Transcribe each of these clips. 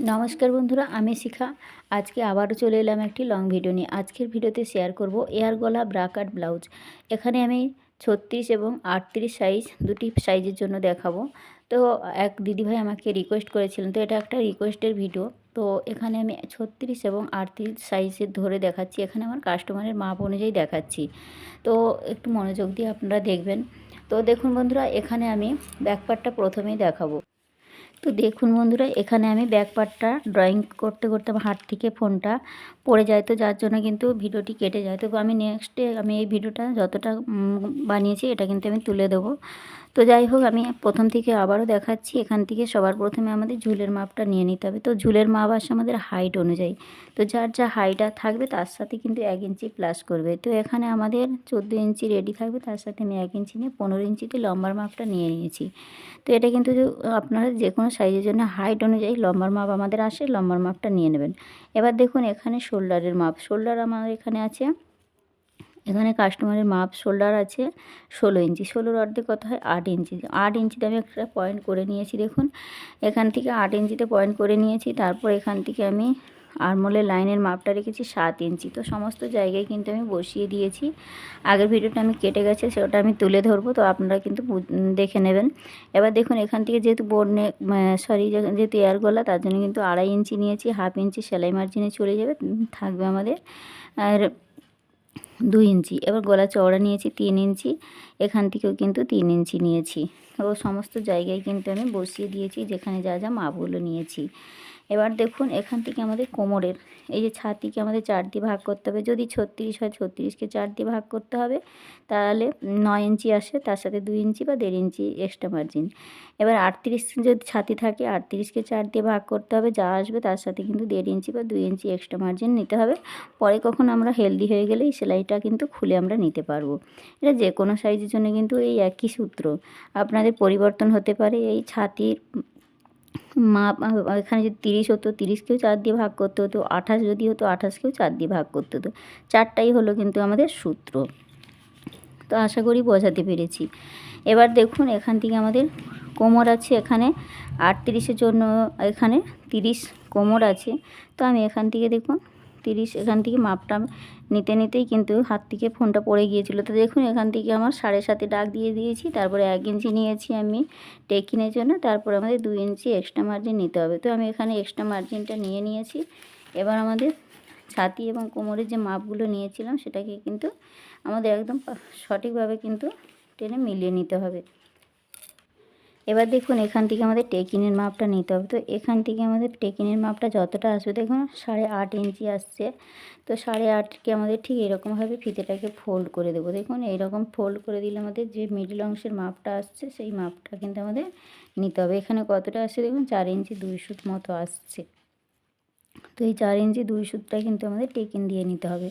নমস্কার বন্ধুরা, আমি শিখা। আজকে আবারও চলে এলাম একটি লং ভিডিও নিয়ে। আজকের ভিডিওতে শেয়ার করব এয়ার গলা ব্রাকাট ব্লাউজ। এখানে আমি ছত্রিশ এবং আটত্রিশ সাইজ দুটি সাইজের জন্য দেখাবো। তো এক দিদিভাই আমাকে রিকোয়েস্ট করেছিলেন, তো এটা একটা রিকোয়েস্টের ভিডিও তো এখানে আমি ছত্রিশ এবং আটত্রিশ সাইজের ধরে দেখাচ্ছি। এখানে আমার কাস্টমারের মাপ অনুযায়ী দেখাচ্ছি। তো একটু মনোযোগ দিয়ে আপনারা দেখবেন। তো দেখুন বন্ধুরা, এখানে আমি ব্যাকপার্টটা প্রথমেই দেখাবো। তো দেখুন বন্ধুরা, এখানে আমি ব্যাক পার্টটা ড্রয়িং করতে করতে আমার হাত থেকে ফোনটা পড়ে যায়। তো যার জন্য কিন্তু ভিডিওটি কেটে যায়। তো আমি নেক্সটে আমি এই ভিডিওটা যতটা বানিয়েছি, এটা কিন্তু আমি তুলে দেবো। তো যাই হোক, আমি প্রথম থেকে আবারও দেখাচ্ছি। এখান থেকে সবার প্রথমে আমাদের ঝুলের মাপটা নিয়ে নিতে হবে। তো ঝুলের মাপ আসে আমাদের হাইট অনুযায়ী। তো যার যা হাইট থাকবে, তার সাথে কিন্তু এক ইঞ্চি প্লাস করবে। তো এখানে আমাদের চোদ্দ ইঞ্চি রেডি থাকবে। তার সাথে আমি এক ইঞ্চি নিয়ে পনেরো ইঞ্চিতে লম্বার মাপটা নিয়ে নিয়েছি। তো এটা কিন্তু আপনারা যে কোনো সাইজের জন্য হাইট অনুযায়ী লম্বার মাপ আমাদের আসে, লম্বার মাপটা নিয়ে নেবেন। এবার দেখুন এখানে শোল্ডারের মাপ। শোল্ডার আমার এখানে আছে এখানে কাস্টমারের মাপ শোল্ডার আছে ষোলো ইঞ্চি। ষোলোর অর্ধেক কত হয়? আট ইঞ্চি। আট ইঞ্চিতে আমি একটা পয়েন্ট করে নিয়েছি, দেখুন। এখান থেকে আট ইঞ্চিতে পয়েন্ট করে নিয়েছি, তারপর এখান থেকে আমি আরমোলের লাইনের মাপটা রেখেছি সাত ইঞ্চি। তো সমস্ত জায়গায় কিন্তু আমি বসিয়ে দিয়েছি। আগের ভিডিওটা আমি কেটে গেছে, সেটা আমি তুলে ধরবো, তো আপনারা কিন্তু দেখে নেবেন। এবার দেখুন, এখান থেকে যেহেতু বোর্ড সরি যেহেতু এয়ার গলা, তার জন্য কিন্তু আড়াই ইঞ্চি নিয়েছি হাফ ইঞ্চি সেলাই মার্জিনে চলে যাবে থাকবে আমাদের। আর দুই ইঞ্চি। এবার গলা চওড়া নিয়েছি তিন ইঞ্চি, এখান থেকেও কিন্তু তিন ইঞ্চি নিয়েছি। ও সমস্ত জায়গায় কিন্তু আমি বসিয়ে দিয়েছি, যেখানে যা যা মাপগুলো নিয়েছি। এবার দেখুন এখান থেকে আমাদের কোমরের, এই যে ছাতিকে আমাদের চার দিয়ে ভাগ করতে হবে। যদি ছত্রিশ হয় ছত্রিশকে চার দিয়ে ভাগ করতে হবে, তাহলে নয় ইঞ্চি আসে, তার সাথে দুই ইঞ্চি বা দেড় ইঞ্চি এক্সট্রা মার্জিন এবার আটত্রিশ যদি ছাতি থাকে, আটত্রিশকে চার দিয়ে ভাগ করতে হবে, যা আসবে তার সাথে কিন্তু দেড় ইঞ্চি বা দুই ইঞ্চি এক্সট্রা মার্জিন নিতে হবে। পরে কখন আমরা হেলদি হয়ে গেলে এই সেলাইটা কিন্তু খুলে আমরা নিতে পারব। এটা যে কোনো সাইজের জন্য কিন্তু এই একই সূত্র। আপনাদের পরিবর্তন হতে পারে এই ছাতির মাপ এখানে যদি তিরিশ হতো, তিরিশকেও চার দিয়ে ভাগ করতে হতো, আঠাশ যদি হতো, আঠাশকেও চার দিয়ে ভাগ করতে হতো। চারটাই হলো কিন্তু আমাদের সূত্র। তো আশা করি বোঝাতে পেরেছি। এবার দেখুন, এখান থেকে আমাদের কোমর আছে এখানে, আটত্রিশের জন্য এখানে তিরিশ কোমর আছে। তো আমি এখান থেকে দেখুন তিরিশ, এখান থেকে মাপটা নিতে নিতেই কিন্তু হাত থেকে ফোনটা পড়ে গিয়েছিল। তো দেখুন, এখান থেকে আমার সাড়ে সাতে ডাক দিয়ে দিয়েছি, তারপরে এক ইঞ্চি নিয়েছি আমি টেকিনের জন্য, তারপরে আমাদের দুই ইঞ্চি এক্সট্রা মার্জিন নিতে হবে। তো আমি এখানে এক্সট্রা মার্জিনটা নিয়ে নিয়েছি। এবার আমাদের ছাতি এবং কোমরের যে মাপগুলো নিয়েছিলাম, সেটাকে কিন্তু আমাদের একদম সঠিকভাবে কিন্তু টেনে মিলিয়ে নিতে হবে। এবার দেখুন, এখান থেকে আমাদের টেকিনের মাপটা নিতে হবে। তো এখান থেকে আমাদের টেকিনের মাপটা যতটা আসবে, দেখুন, সাড়ে আট ইঞ্চি আসছে। তো সাড়ে আটকে আমাদের ঠিক এরকমভাবে ফিতেটাকে ফোল্ড করে দেবো। দেখুন, এইরকম ফোল্ড করে দিলে আমাদের যে মিডিল অংশের মাপটা আসছে, সেই মাপটা কিন্তু আমাদের নিতে হবে। এখানে কতটা আসছে, দেখুন, চার ইঞ্চি দুই সুত মতো আসছে। তো এই চার ইঞ্চি দুই সুতটা কিন্তু আমাদের টেকিন দিয়ে নিতে হবে।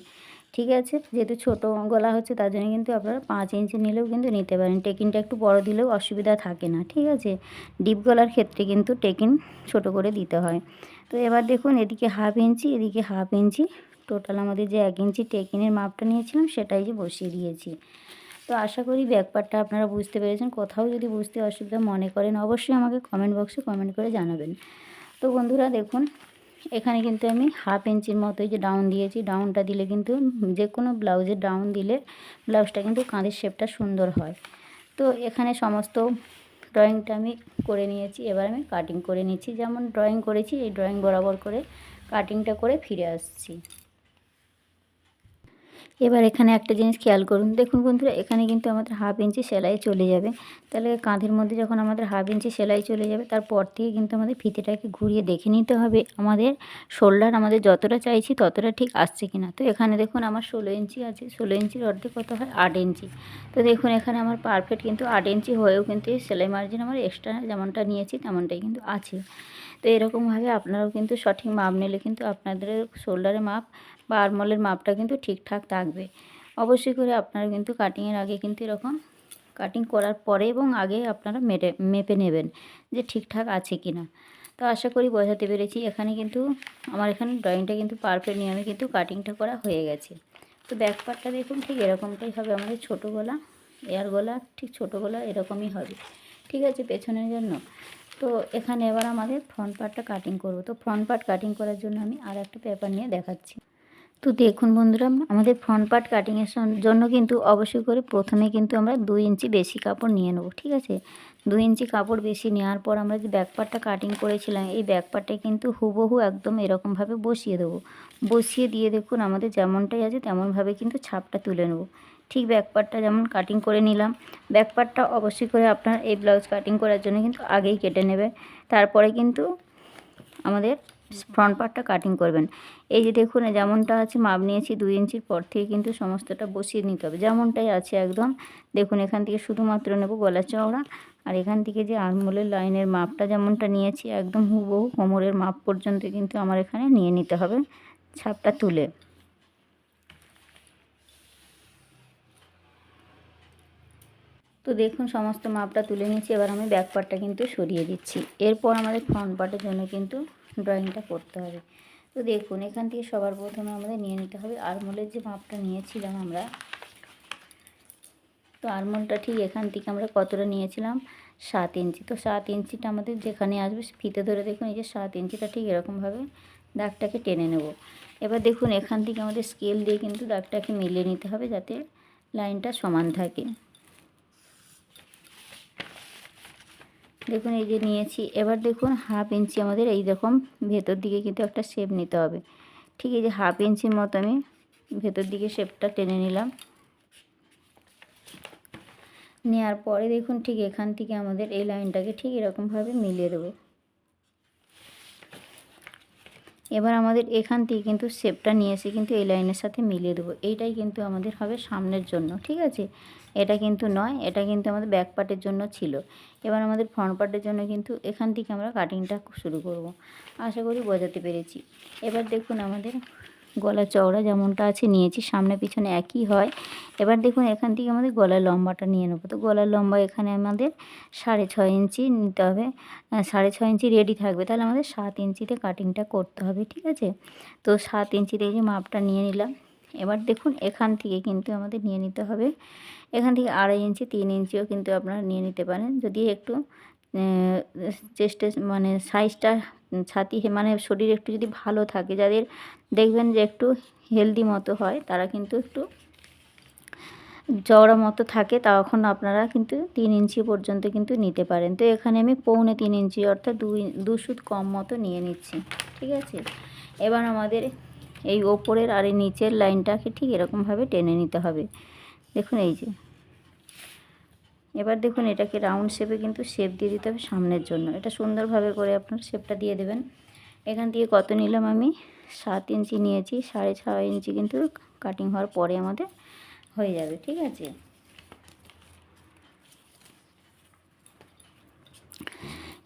ঠিক আছে? যেহেতু ছোটো গলা হচ্ছে, তার জন্য কিন্তু আপনারা পাঁচ ইঞ্চি নিলেও কিন্তু নিতে পারেন। টেকিনটা একটু বড় দিলেও অসুবিধা থাকে না, ঠিক আছে? ডিপ গলার ক্ষেত্রে কিন্তু টেকিন ছোট করে দিতে হয়। তো এবার দেখুন, এদিকে হাফ ইঞ্চি এদিকে হাফ ইঞ্চি টোটাল আমাদের যে এক ইঞ্চি টেকিনের মাপটা নিয়েছিলাম, সেটাই যে বসিয়ে দিয়েছি। তো আশা করি ব্যাপারটা আপনারা বুঝতে পেরেছেন। কোথাও যদি বুঝতে অসুবিধা মনে করেন, অবশ্যই আমাকে কমেন্ট বক্সে কমেন্ট করে জানাবেন। তো বন্ধুরা, দেখুন এখানে কিন্তু আমি হাফ ইঞ্চির মতো যে ডাউন দিয়েছি। ডাউনটা দিলে কিন্তু যে কোনো ব্লাউজে ডাউন দিলে ব্লাউজটা কিন্তু কাঁধের শেপটা সুন্দর হয়। তো এখানে সমস্ত ড্রয়িংটা আমি করে নিয়েছি। এবার আমি কাটিং করে নিচ্ছি। যেমন ড্রয়িং করেছি, এই ড্রয়িং বরাবর করে কাটিংটা করে ফিরে আসছি। এবার এখানে একটা জিনিস খেয়াল করুন। দেখুন বন্ধুরা, এখানে কিন্তু আমাদের হাফ ইঞ্চি সেলাই চলে যাবে। তাহলে কাঁধের মধ্যে যখন আমাদের হাফ ইঞ্চি সেলাই চলে যাবে, তারপর থেকে কিন্তু আমাদের ফিতেটাকে ঘুরিয়ে দেখে নিতে হবে। আমাদের শোল্ডার আমাদের যতটা চাইছি ততটা ঠিক আসছে কিনা। তো এখানে দেখুন আমার ষোলো ইঞ্চি আছে। ষোলো ইঞ্চির অর্ধেক কত হয়? আট ইঞ্চি। তো দেখুন এখানে আমার পারফেক্ট কিন্তু আট ইঞ্চি হয়েও কিন্তু এই সেলাই মার্জিন আমার এক্সট্রা যেমনটা নিয়েছি তেমনটাই কিন্তু আছে। তো এরকমভাবে আপনারাও কিন্তু সঠিক মাপ নিলে কিন্তু আপনাদের শোল্ডারের মাপ বা আরমলের মাপটা কিন্তু ঠিকঠাক থাকবে। অবশ্যই করে আপনারা কিন্তু কাটিংয়ের আগে কিন্তু এরকম কাটিং করার পরে এবং আগে আপনারা মেটে, মেপে নেবেন যে ঠিকঠাক আছে কি না তো আশা করি বোঝাতে পেরেছি। এখানে কিন্তু আমার এখানে ড্রয়িংটা কিন্তু পারফেক্ট নিয়মে কিন্তু কাটিংটা করা হয়ে গেছে। তো ব্যাক পার্টটা দেখুন, ঠিক এরকমটাই হবে আমাদের ছোটো গলা, এয়ার গলা ঠিক ছোটো গলা এরকমই হবে। ঠিক আছে, পেছনের জন্য। তো এখানে এবার আমাদের ফ্রন্ট পার্টটা কাটিং করব। তো ফ্রন্ট পার্ট কাটিং করার জন্য আমি আর একটা পেপার নিয়ে দেখাচ্ছি। তো দেখুন বন্ধুরা আমাদের ফ্রন্ট পার্ট কাটিংয়ের জন্য কিন্তু অবশ্যই করে প্রথমে কিন্তু আমরা দুই ইঞ্চি বেশি কাপড় নিয়ে নেব, ঠিক আছে? দুই ইঞ্চি কাপড় বেশি নেওয়ার পর আমরা যে ব্যাক পার্টটা কাটিং করেছিলাম, এই ব্যাক পার্টটা কিন্তু হুবহু একদম এরকমভাবে বসিয়ে দেবো। বসিয়ে দিয়ে দেখুন আমাদের যেমনটাই আছে তেমনভাবে কিন্তু ছাপটা তুলে নেব। ঠিক ব্যাক পার্টটা যেমন কাটিং করে নিলাম ব্যাক পার্টটা অবশ্যই করে আপনার এই ব্লাউজ কাটিং করার জন্য কিন্তু আগেই কেটে নেবে। তারপরে কিন্তু আমাদের ফ্রন্ট পার্টটা কাটিং করবেন। এই যে দেখুন যেমনটা আছে, মাপ নিয়েছি দুই ইঞ্চির পর থেকে কিন্তু সমস্তটা বসিয়ে নিতে হবে। যেমনটাই আছে একদম, দেখুন এখান থেকে শুধুমাত্র নেব গলা চওড়া, আর এখান থেকে যে আঙুলের লাইনের মাপটা যেমনটা নিয়েছি, একদম হুবহু কোমরের মাপ পর্যন্ত কিন্তু আমার এখানে নিয়ে নিতে হবে ছাপটা তুলে। তো দেখুন, সমস্ত মাপটা তুলে নিয়েছি। এবার আমি ব্যাক পার্টটা কিন্তু সরিয়ে দিচ্ছি। এরপর আমাদের ফ্রন্ট পার্টের জন্য কিন্তু ড্রয়িংটা করতে হবে। তো দেখুন, এখান থেকে সবার প্রথমে আমাদের নিয়ে নিতে হবে আরমোলের যে মাপটা নিয়েছিলাম আমরা। তো আরমোলটা ঠিক এখান থেকে আমরা কতটা নিয়েছিলাম? সাত ইঞ্চি। তো সাত ইঞ্চিটা আমাদের যেখানে আসবে, ফিতে ধরে দেখুন, এই যে সাত ইঞ্চিটা ঠিক এরকমভাবে দাগটাকে টেনে নেব। এবার দেখুন, এখান থেকে আমাদের স্কেল দিয়ে কিন্তু দাগটাকে মিলিয়ে নিতে হবে যাতে লাইনটা সমান থাকে। দেখুন, এই যে নিয়েছি। এবার দেখুন হাফ ইঞ্চি আমাদের এই রকম ভেতর দিকে কিন্তু একটা শেপ নিতে হবে। ঠিক এই যে হাফ ইঞ্চির মতো আমি ভেতর দিকে শেপটা টেনে নিলাম। নেওয়ার পরে দেখুন, ঠিক এখান থেকে আমাদের এই লাইনটাকে ঠিক এরকমভাবে মিলিয়ে দেবো। এবার আমাদের এখান থেকে কিন্তু শেপটা নিয়ে এসে কিন্তু এই লাইনের সাথে মিলিয়ে দেবো। এইটাই কিন্তু আমাদের হবে সামনের জন্য, ঠিক আছে? এটা কিন্তু নয়, এটা কিন্তু আমাদের ব্যাক পার্টের জন্য ছিল। এবার আমাদের ফ্রন্ট পার্টের জন্য কিন্তু এখান থেকে আমরা কাটিংটা শুরু করব। আশা করি বোঝাতে পেরেছি। এবার দেখুন আমাদের গলা চওড়া যেমনটা আছে নিয়েছি, সামনে পিছনে একই হয়। এবার দেখুন এখান থেকে আমাদের গলার লম্বাটা নিয়ে নেব। তো গলার লম্বা এখানে আমাদের সাড়ে ছয় ইঞ্চি নিতে হবে। সাড়ে ছয় ইঞ্চি রেডি থাকবে। তাহলে আমাদের সাত ইঞ্চিতে কাটিংটা করতে হবে, ঠিক আছে? তো সাত ইঞ্চিতে যে মাপটা নিয়ে নিলাম। এবার দেখুন এখান থেকে কিন্তু আমাদের নিয়ে নিতে হবে। এখান থেকে আড়াই ইঞ্চি, তিন ইঞ্চিও কিন্তু আপনারা নিয়ে নিতে পারেন। যদি একটু চেষ্টা মানে সাইজটা ছাতি মানে শরীর একটু যদি ভালো থাকে, যাদের দেখবেন যে একটু হেলদি মতো হয়, তারা কিন্তু একটু চওড়া মতো থাকে, তখন আপনারা কিন্তু তিন ইঞ্চি পর্যন্ত কিন্তু নিতে পারেন। তো এখানে আমি পৌনে তিন ইঞ্চি অর্থাৎ দুই, দু সুত কম মতো নিয়ে নিচ্ছি, ঠিক আছে? এবার আমাদের এই ওপরের আর এই নিচের লাইনটাকে ঠিক এরকমভাবে টেনে নিতে হবে। দেখুন এই যে এবার দেখুন এটাকে রাউন্ড শেপে কিন্তু শেপ দিয়ে দিতে হবে সামনের জন্য। এটা সুন্দরভাবে করে আপনার শেপটা দিয়ে দেবেন। এখান থেকে কত নিলাম আমি? সাত ইঞ্চি নিয়েছি, সাড়ে ছ ইঞ্চি কিন্তু কাটিং হওয়ার পরে আমাদের হয়ে যাবে, ঠিক আছে?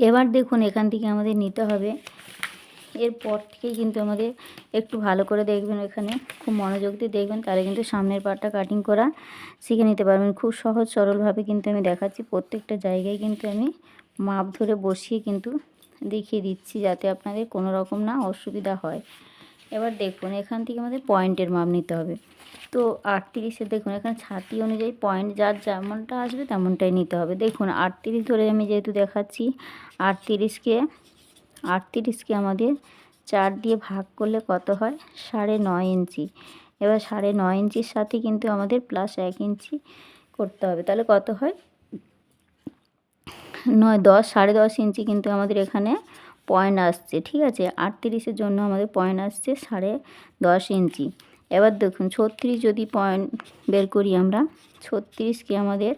এবার দেখুন এখান থেকে আমাদের নিতে হবে এরপর থেকেই কিন্তু আমাদের একটু ভালো করে দেখবেন এখানে, খুব মনোযোগ দিয়ে দেখবেন, তাহলে কিন্তু সামনের পাটটা কাটিং করা শিখে নিতে পারবেন। খুব সহজ সরলভাবে কিন্তু আমি দেখাচ্ছি, প্রত্যেকটা জায়গায় কিন্তু আমি মাপ ধরে বসিয়ে কিন্তু দেখিয়ে দিচ্ছি যাতে আপনাদের কোনো রকম না অসুবিধা হয়। এবার দেখুন, এখান থেকে আমাদের পয়েন্টের মাপ নিতে হবে। তো আটত্রিশে দেখুন, এখানে ছাতি অনুযায়ী পয়েন্ট যার যেমনটা আসবে তেমনটাই নিতে হবে। দেখুন, আটত্রিশ ধরে আমি যেহেতু দেখাচ্ছি আটত্রিশকে আটত্রিশকে আমাদের চার দিয়ে ভাগ করলে কত হয়? সাড়ে নয় ইঞ্চি। এবার সাড়ে নয় ইঞ্চির সাথে কিন্তু আমাদের প্লাস এক ইঞ্চি করতে হবে। তাহলে কত হয়? নয় দশ, সাড়ে দশ ইঞ্চি কিন্তু আমাদের এখানে পয়েন্ট আসছে, ঠিক আছে? আটত্রিশের জন্য আমাদের পয়েন্ট আসছে সাড়ে দশ ইঞ্চি। এবার দেখুন, ছত্রিশ যদি পয়েন্ট বের করি আমরা ছত্রিশকে আমাদের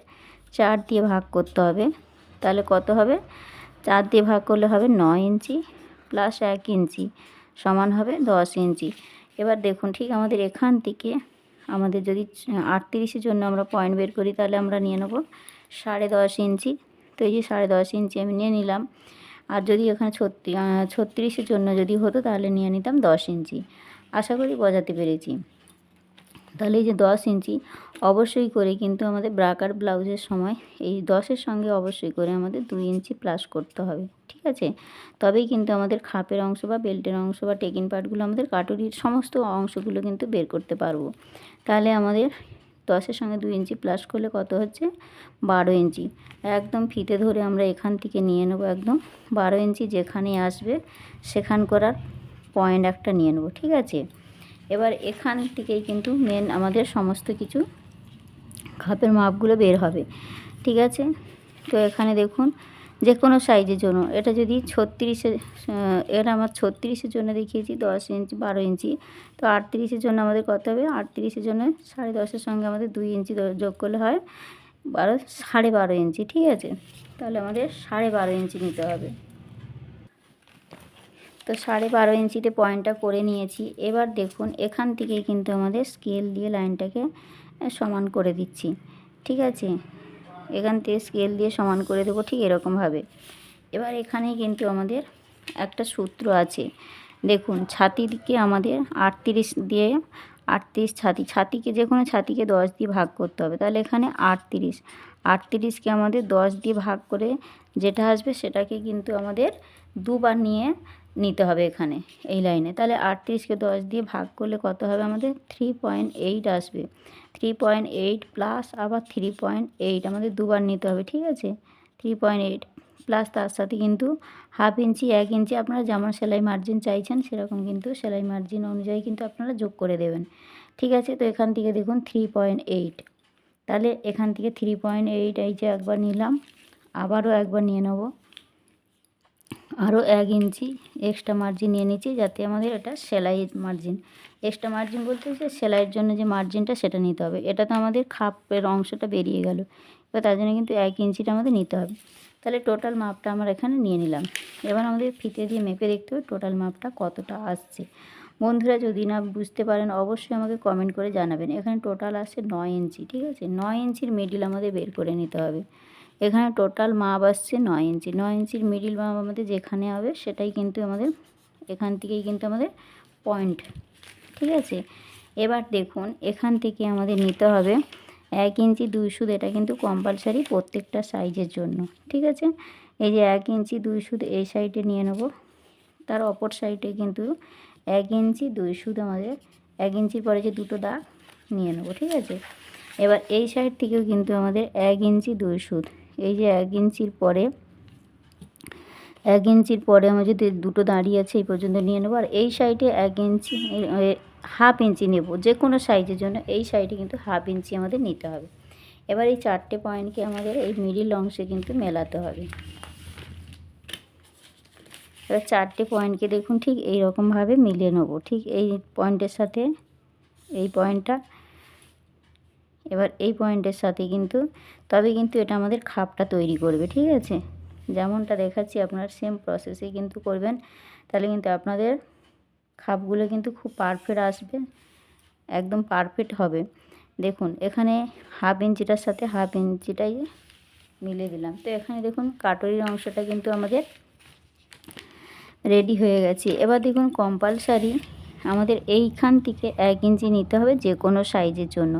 চার দিয়ে ভাগ করতে হবে, তাহলে কত হবে? চার দিয়ে ভাগ করলে হবে নয় ইঞ্চি প্লাস এক ইঞ্চি সমান হবে দশ ইঞ্চি। এবার দেখুন ঠিক আমাদের এখান থেকে আমাদের যদি আটত্রিশের জন্য আমরা পয়েন্ট বের করি তাহলে আমরা নিয়ে নেব সাড়ে দশ ইঞ্চি। তো এই যে সাড়ে দশ ইঞ্চি আমি নিয়ে নিলাম। আর যদি এখানে ছত্রিশ ছত্রিশের জন্য যদি হতো তাহলে নিয়ে নিতাম দশ ইঞ্চি। আশা করি বোঝাতে পেরেছি। তাহলে এই যে দশ ইঞ্চি অবশ্যই করে কিন্তু আমাদের ব্রাকার ব্লাউজের সময় এই দশের সঙ্গে অবশ্যই করে আমাদের দুই ইঞ্চি প্লাস করতে হবে, ঠিক আছে? তবেই কিন্তু আমাদের খাপের অংশ বা বেল্টের অংশ বা টেকিং পার্টগুলো আমাদের কাটুরির সমস্ত অংশগুলো কিন্তু বের করতে পারব। তাহলে আমাদের দশের সঙ্গে দুই ইঞ্চি প্লাস করলে কত হচ্ছে? বারো ইঞ্চি। একদম ফিতে ধরে আমরা এখান থেকে নিয়ে নেব একদম। বারো ইঞ্চি যেখানে আসবে, সেখান করার পয়েন্ট একটা নিয়ে নেব, ঠিক আছে? এবার এখান থেকেই কিন্তু মেন আমাদের সমস্ত কিছু খাপের মাপগুলো বের হবে। ঠিক আছে? তো এখানে দেখুন, যে কোনো সাইজের জন্য। এটা যদি ছত্রিশে এটা আমার ছত্রিশের জন্য দেখিয়েছি, দশ ইঞ্চি, বারো ইঞ্চি। তো আটত্রিশের জন্য আমাদের কত হবে? আটত্রিশের জন্য সাড়ে দশের সঙ্গে আমাদের দুই ইঞ্চি যোগ করলে হয় বারো, সাড়ে বারো ইঞ্চি। ঠিক আছে? তাহলে আমাদের সাড়ে বারো ইঞ্চি নিতে হবে। তো সাড়ে বারো ইঞ্চিতে পয়েন্টটা করে নিয়েছি। এবার দেখুন, এখান থেকেই কিন্তু আমাদের স্কেল দিয়ে লাইনটাকে সমান করে দিচ্ছি। ঠিক আছে? এখান থেকে স্কেল দিয়ে সমান করে দেবো ঠিক এরকমভাবে। এবার এখানেই কিন্তু আমাদের একটা সূত্র আছে। দেখুন, ছাতিকে আমাদের আটত্রিশ দিয়ে আটত্রিশ ছাতি, ছাতিকে যে কোনো ছাতিকে দশ দিয়ে ভাগ করতে হবে। তাহলে এখানে আটত্রিশ। আটত্রিশকে আমাদের দশ দিয়ে ভাগ করে যেটা আসবে সেটাকে কিন্তু আমাদের দুবার নিয়ে নিতে হবে এখানে, এই লাইনে। তাহলে আটত্রিশকে দশ দিয়ে ভাগ করলে কত হবে আমাদের? থ্রি পয়েন্ট এইট আসবে। থ্রি পয়েন্ট এইট প্লাস আবার থ্রি পয়েন্ট এইট আমাদের দুবার নিতে হবে, ঠিক আছে? থ্রি পয়েন্ট এইট প্লাস তার সাথে কিন্তু হাফ ইঞ্চি, এক ইঞ্চি আপনারা যেমন সেলাই মার্জিন চাইছেন, সেরকম কিন্তু সেলাই মার্জিন অনুযায়ী কিন্তু আপনারা যোগ করে দেবেন। ঠিক আছে? তো এখান থেকে দেখুন থ্রি পয়েন্ট এইট তাহলে এখান থেকে থ্রি পয়েন্ট এইট এই যে একবার নিলাম, আবারও একবার নিয়ে নেব। আরও এক ইঞ্চি এক্সট্রা মার্জিন নিয়ে নিচ্ছি যাতে আমাদের এটা সেলাই মার্জিন এক্সট্রা মার্জিন বলতে যে সেলাইয়ের জন্য যে মার্জিনটা সেটা নিতে হবে। এটা তো আমাদের খাপের অংশটা বেরিয়ে গেল। এবার তার জন্য কিন্তু এক ইঞ্চিটা আমাদের নিতে হবে। তাহলে টোটাল মাপটা আমরা এখানে নিয়ে নিলাম। এবার আমাদের ফিতে দিয়ে মেপে দেখতে হবে টোটাল মাপটা কতটা আসছে। বন্ধুরা, যদি না বুঝতে পারেন, অবশ্যই আমাকে কমেন্ট করে জানাবেন। এখানে টোটাল আসছে নয় ইঞ্চি, ঠিক আছে? নয় ইঞ্চির মিডিল আমাদের বের করে নিতে হবে। এখানে টোটাল মাপ আসছে নয় ইঞ্চি। নয় ইঞ্চির মিডিল মাপ আমাদের যেখানে হবে, সেটাই কিন্তু আমাদের, এখান থেকেই কিন্তু আমাদের পয়েন্ট ঠিক আছে? এবার দেখুন, এখান থেকে আমাদের নিতে হবে এক ইঞ্চি দুই সুদ, এটা কিন্তু কম্পালসারি প্রত্যেকটা সাইজের জন্য, ঠিক আছে? এই যে এক ইঞ্চি দুই সুদ এই সাইডে নিয়ে নেব, তার অপর সাইডে কিন্তু এক ইঞ্চি দুই সুদ আমাদের, এক ইঞ্চির পরে যে দুটো দাগ নিয়ে নেব, ঠিক আছে? এবার এই সাইড থেকেও কিন্তু আমাদের এক ইঞ্চি দুই সুদ এই যে এক ইঞ্চির পরে, এক ইঞ্চির পরে আমার যদি দুটো দাঁড়িয়ে আছে এই পর্যন্ত নিয়ে নেব। আর এই সাইডে এক ইঞ্চি হাফ ইঞ্চি নেব, যে কোনো সাইজের জন্য। এই সাইডে কিন্তু হাফ ইঞ্চি আমাদের নিতে হবে। এবার এই চারটে পয়েন্টকে আমাদের এই মিডিল অংশে কিন্তু মেলাতে হবে। এবার চারটে পয়েন্টকে দেখুন, ঠিক এই রকমভাবে মিলিয়ে নেব। ঠিক এই পয়েন্টের সাথে, এই পয়েন্টটা এবার এই পয়েন্টের সাথে কিন্তু, তবে কিন্তু এটা আমাদের খাপটা তৈরি করবে, ঠিক আছে? যেমনটা দেখাচ্ছি, আপনার সেম প্রসেসে কিন্তু করবেন। তাহলে কিন্তু আপনাদের খাপগুলো কিন্তু খুব পারফেক্ট আসবে, একদম পারফেক্ট হবে। দেখুন, এখানে হাফ ইঞ্চিটার সাথে হাফ ইঞ্চিটাই মিলে দিলাম। তো এখানে দেখুন, কাটরির অংশটা কিন্তু আমাদের রেডি হয়ে গেছে। এবার দেখুন কম্পালসারি আমাদের এইখান থেকে এক ইঞ্চি নিতে হবে যে কোনো সাইজের জন্য।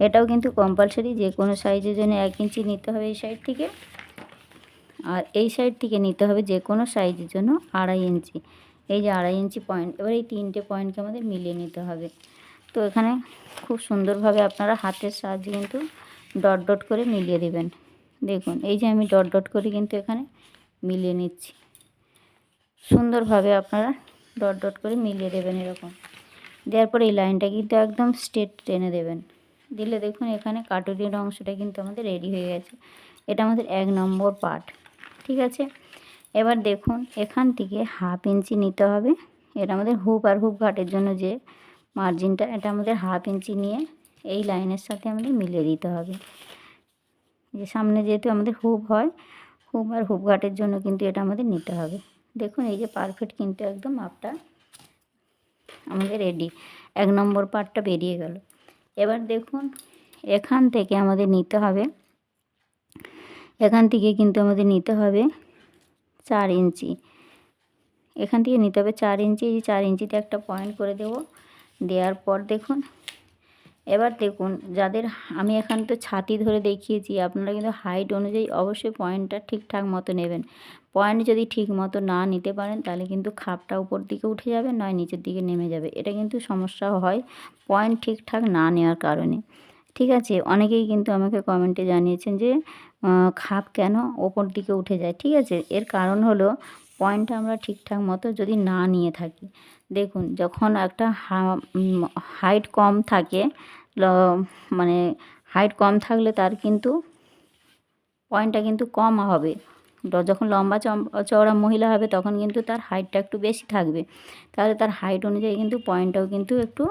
এটাও কিন্তু কম্পালসারি যে কোনো সাইজের জন্য এক ইঞ্চি নিতে হবে এই সাইড থেকে। আর এই সাইড থেকে নিতে হবে যে কোনো সাইজের জন্য আড়াই ইঞ্চি। এই যে আড়াই ইঞ্চি পয়েন্ট এবার এই তিনটে পয়েন্টকে আমাদের মিলিয়ে নিতে হবে। তো এখানে খুব সুন্দরভাবে আপনারা হাতের সাহায্যে কিন্তু ডট ডট করে মিলিয়ে দেবেন। দেখুন, এই যে আমি ডট ডট করে কিন্তু এখানে মিলিয়ে নিচ্ছি। সুন্দরভাবে আপনারা ডট ডট করে মিলিয়ে দেবেন এরকম। দেওয়ার পরে এই লাইনটা কিন্তু একদম স্ট্রেট টেনে দেবেন। দিলে দেখুন এখানে কাটুরির অংশটা কিন্তু আমাদের রেডি হয়ে গেছে। এটা আমাদের এক নম্বর পার্ট ঠিক আছে? এবার দেখুন এখান থেকে হাফ ইঞ্চি নিতে হবে। এটা আমাদের হুপ আর হুপ ঘাটের জন্য যে মার্জিনটা এটা আমাদের হাফ ইঞ্চি নিয়ে এই লাইনের সাথে আমাদের মিলিয়ে দিতে হবে। যে সামনে যেহেতু আমাদের হুপ হয় হুপ আর হুপ ঘাটের জন্য কিন্তু এটা আমাদের নিতে হবে। দেখুন এই যে পারফেক্ট কিন্তু একদম মাপটা আমাদের রেডি এক নম্বর পার্টটা বেরিয়ে গেল। এবার দেখুন, এখান থেকে আমাদের নিতে হবে। এখান থেকে কিন্তু আমাদের নিতে হবে চার ইঞ্চি। এখান থেকে নিতে হবে চার ইঞ্চি। এই চার ইঞ্চিতে একটা পয়েন্ট করে দেব। দেওয়ার পর দেখুন এবার দেখুন, যাদের আমি এখান তো ছাতি ধরে দেখিয়েছি, আপনারা কিন্তু হাইট অনুযায়ী অবশ্যই পয়েন্টটা ঠিকঠাক মতো নেবেন। পয়েন্ট যদি ঠিক মতো না নিতে পারেন, তাহলে কিন্তু খাপটা উপর দিকে উঠে যাবে, নয় নিচের দিকে নেমে যাবে। এটা কিন্তু সমস্যা হয় পয়েন্ট ঠিকঠাক না নেওয়ার কারণে। ঠিক আছে? অনেকেই কিন্তু আমাকে কমেন্টে জানিয়েছেন যে খাপ কেন ওপর দিকে উঠে যায়? ঠিক আছে? এর কারণ হলো পয়েন্টটা আমরা ঠিকঠাক মতো যদি না নিয়ে থাকি। দেখুন, যখন একটা হাইট কম থাকে মানে হাইট কম থাকলে তার কিন্তু পয়েন্টটা কিন্তু কম হবে। যখন লম্বা চওড়া মহিলা হবে তখন কিন্তু তার হাইটটা একটু বেশি থাকবে। তাহলে তার হাইট অনুযায়ী কিন্তু পয়েন্টটাও কিন্তু একটু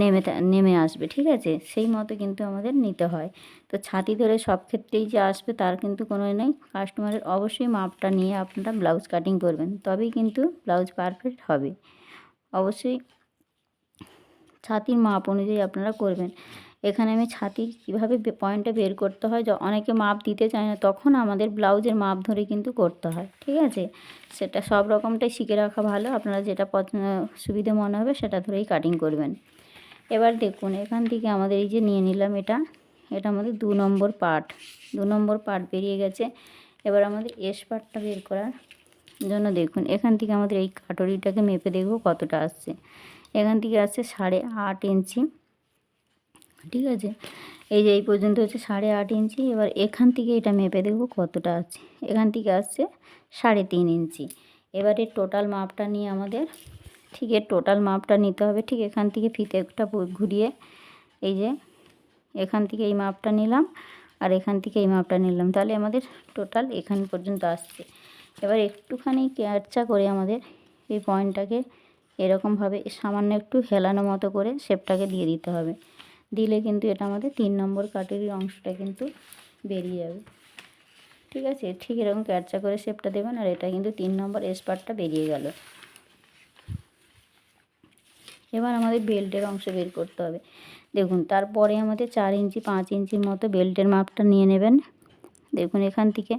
নেমে নেমে আসবে, ঠিক আছে? সেই মতো কিন্তু আমাদের নিতে হয়। তো ছাতি ধরে সব ক্ষেত্রেই যে আসবে তার কিন্তু কোনো নেই। কাস্টমারের অবশ্যই মাপটা নিয়ে আপনারা ব্লাউজ কাটিং করবেন, তবেই কিন্তু ব্লাউজ পারফেক্ট হবে। অবশ্যই ছাতির মাপ অনুযায়ী আপনারা করবেন। এখানে আমি ছাতি কীভাবে পয়েন্টটা বের করতে হয়, য- অনেকে মাপ দিতে চায় না, তখন আমাদের ব্লাউজের মাপ ধরে কিন্তু করতে হয়, ঠিক আছে? সেটা সব রকমটাই শিখে রাখা ভালো, আপনারা যেটা সুবিধে মনে হবে সেটা ধরেই কাটিং করবেন। এবার দেখুন, এখান থেকে আমাদের এই যে নিয়ে নিলাম এটা এটা আমাদের দু নম্বর পার্ট দু নম্বর পার্ট বেরিয়ে গেছে। এবার আমাদের এস পার্টটা বের করার জন্য দেখুন, এখান থেকে আমাদের এই কাটরিটাকে মেপে দেখব কতটা আসছে। এখান থেকে আসছে সাড়ে আট ইঞ্চি। ঠিক আছে? এই যে এই পর্যন্ত হচ্ছে সাড়ে আট ইঞ্চি। এবার এখান থেকে এটা মেপে দেখব কতটা আছে। এখান থেকে আসছে সাড়ে তিন ইঞ্চি। এবারে টোটাল মাপটা নিয়ে আমাদের, ঠিক এর টোটাল মাপটা নিতে হবে। ঠিক এখান থেকে ফিতেটা পু- ঘুরিয়ে এই যে এখান থেকে এই মাপটা নিলাম আর এখান থেকে এই মাপটা নিলাম। তাহলে আমাদের টোটাল এখান পর্যন্ত আসছে। এবার একটুখানি ক্যারচা করে আমাদের এই পয়েন্টটাকে এরকমভাবে সামান্য একটু হেলানো মতো করে শেপটাকে দিয়ে দিতে হবে। দিলে কিন্তু এটা আমাদের তিন নম্বর কাটেরির অংশটা কিন্তু বেরিয়ে যাবে। ঠিক আছে? ঠিক এরকম ক্যারচা করে শেপটা দেবেন আর এটা কিন্তু তিন নম্বর স্পার্টটা বেরিয়ে গেল। এবার আমাদের বেল্টের অংশ বের করতে হবে। দেখুন, তারপরে আমাদের চার ইঞ্চি, পাঁচ ইঞ্চির মতো বেল্টের মাপটা নিয়ে নেবেন। দেখুন, এখান থেকে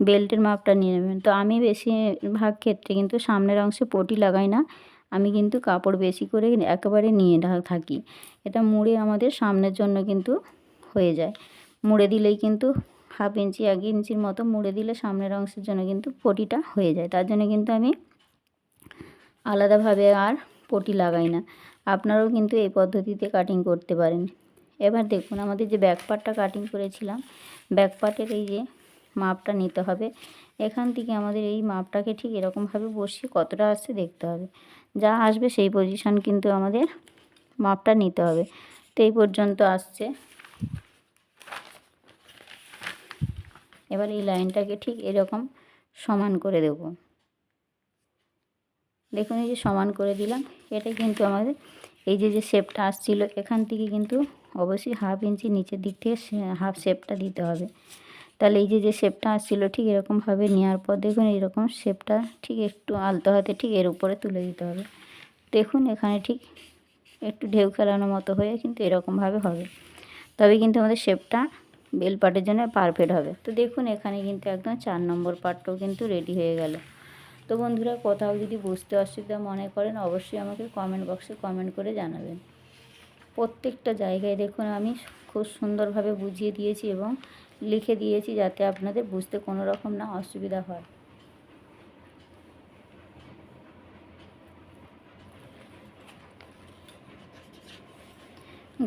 বেল্টের মাপটা নিয়ে নেবেন। তো আমি বেশিরভাগ ক্ষেত্রে কিন্তু সামনের অংশে পটি লাগাই না। আমি কিন্তু কাপড় বেশি করে একেবারে নিয়ে থাকি। এটা মুড়ে আমাদের সামনের জন্য কিন্তু হয়ে যায়। মুড়ে দিলেই কিন্তু হাফ ইঞ্চি, এক ইঞ্চির মতো মুড়ে দিলে সামনের অংশের জন্য কিন্তু পটিটা হয়ে যায়। তার জন্য কিন্তু আমি আলাদাভাবে আর পটি লাগাই না। আপনারাও কিন্তু এই পদ্ধতিতে কাটিং করতে পারেন। এবার দেখুন, আমাদের যে ব্যাক পার্টটা কাটিং করেছিলাম ব্যাক পার্টের এই যে মাপটা নিতে হবে। এখান থেকে আমাদের এই মাপটাকে ঠিক এরকমভাবে বসিয়ে কতটা আসছে দেখতে হবে। যা আসবে সেই পজিশন কিন্তু আমাদের মাপটা নিতে হবে। তো এই পর্যন্ত আসছে। এবার এই লাইনটাকে ঠিক এরকম সমান করে দেবো। দেখুন এই যে সমান করে দিলাম, এটা কিন্তু আমাদের এই যে যে শেপটা আসছিল, এখান থেকে কিন্তু অবশ্যই হাফ ইঞ্চি নিচের দিক থেকে হাফ শেপটা দিতে হবে। তাহলে এই যে যে শেপটা আসছিল ঠিক এরকমভাবে নেওয়ার পর দেখুন এরকম শেপটা ঠিক একটু আলতো হাতে ঠিক এর উপরে তুলে দিতে হবে। দেখুন এখানে ঠিক একটু ঢেউ খেলানোর মতো হয়ে কিন্তু এরকমভাবে হবে। তবে কিন্তু আমাদের শেপটা বেল পাটের জন্য পারফেক্ট হবে। তো দেখুন এখানে কিন্তু একদম চার নম্বর পার্টটাও কিন্তু রেডি হয়ে গেল। তো বন্ধুরা কোথাও যদি বুঝতে অসুবিধা মনে করেন অবশ্যই আমাকে কমেন্ট বক্সে কমেন্ট করে জানাবেন। প্রত্যেকটা জায়গায় দেখুন আমি খুব সুন্দরভাবে বুঝিয়ে দিয়েছি এবং লিখে দিয়েছি যাতে আপনাদের বুঝতে কোনো রকম না অসুবিধা হয়।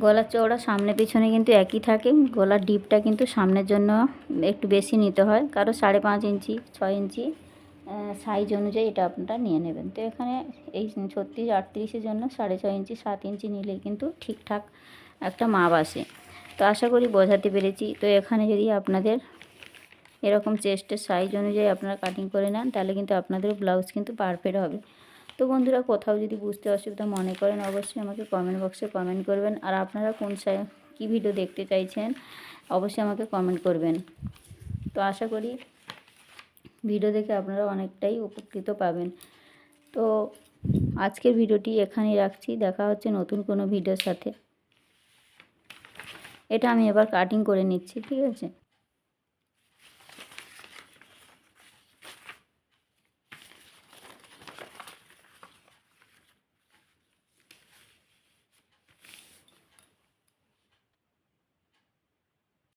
গলার চওড়া সামনে পিছনে কিন্তু একই থাকে, গলার ডিপটা কিন্তু সামনের জন্য একটু বেশি নিতে হয়। কারও সাড়ে পাঁচ ইঞ্চি, ছয় ইঞ্চি সাইজ অনুযায়ী এটা আপনারা নিয়ে নেবেন। তো এখানে এই ছত্রিশ আটত্রিশের জন্য সাড়ে ছয় ইঞ্চি, সাত ইঞ্চি নিলেই কিন্তু ঠিকঠাক একটা মাপ আসে। তো আশা করি বোঝাতে পেরেছি। তো এখানে যদি আপনাদের এরকম চেস্টের সাইজ অনুযায়ী আপনারা কাটিং করে নেন, তাহলে কিন্তু আপনাদের ব্লাউজ কিন্তু পারফেক্ট হবে। তো বন্ধুরা, কোথাও যদি বুঝতে অসুবিধা মনে করেন, অবশ্যই আমাকে কমেন্ট বক্সে কমেন্ট করবেন। আর আপনারা কোন সাই কী ভিডিও দেখতে চাইছেন, অবশ্যই আমাকে কমেন্ট করবেন। তো আশা করি ভিডিও দেখে আপনারা অনেকটাই উপকৃত পাবেন। তো আজকের ভিডিওটি এখানেই রাখছি। দেখা হচ্ছে নতুন কোনো ভিডিওর সাথে। এটা আমি এবার কাটিং করে নিচ্ছি ঠিক আছে?